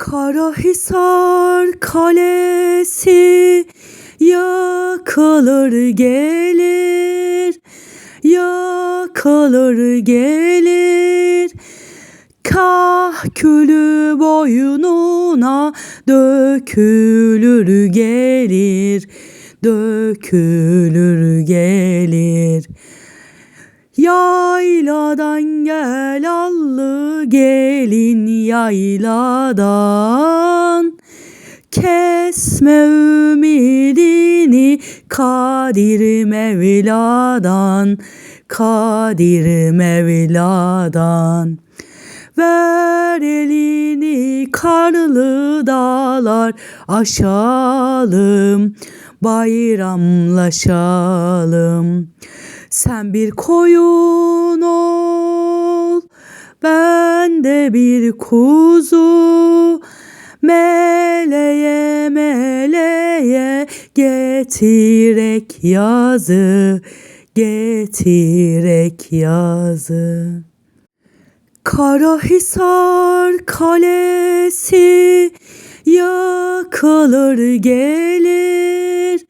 Karahisar Kalesi yakılır gelir, yakılır gelir. Kahkülü boynuna dökülür gelir, dökülür gelir. Yayladan gel allı gelin yayladan Kesme ümidini Kadir Mevla'dan Kadir Mevla'dan Ver elini karlı dağlar aşalım bayramlaşalım. Sen bir koyun ol, ben de bir kuzu. Meleye meleye getirek yazı, getirek yazı. Karahisar Kalesi yakılır gelir,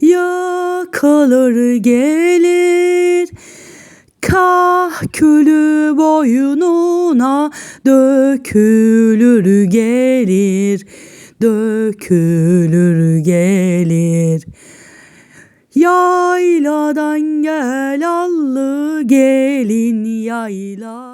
yakılır gelir. Kahkülü boynuna dökülür gelir, dökülür gelir. Yayladan gel allı gelin yayla.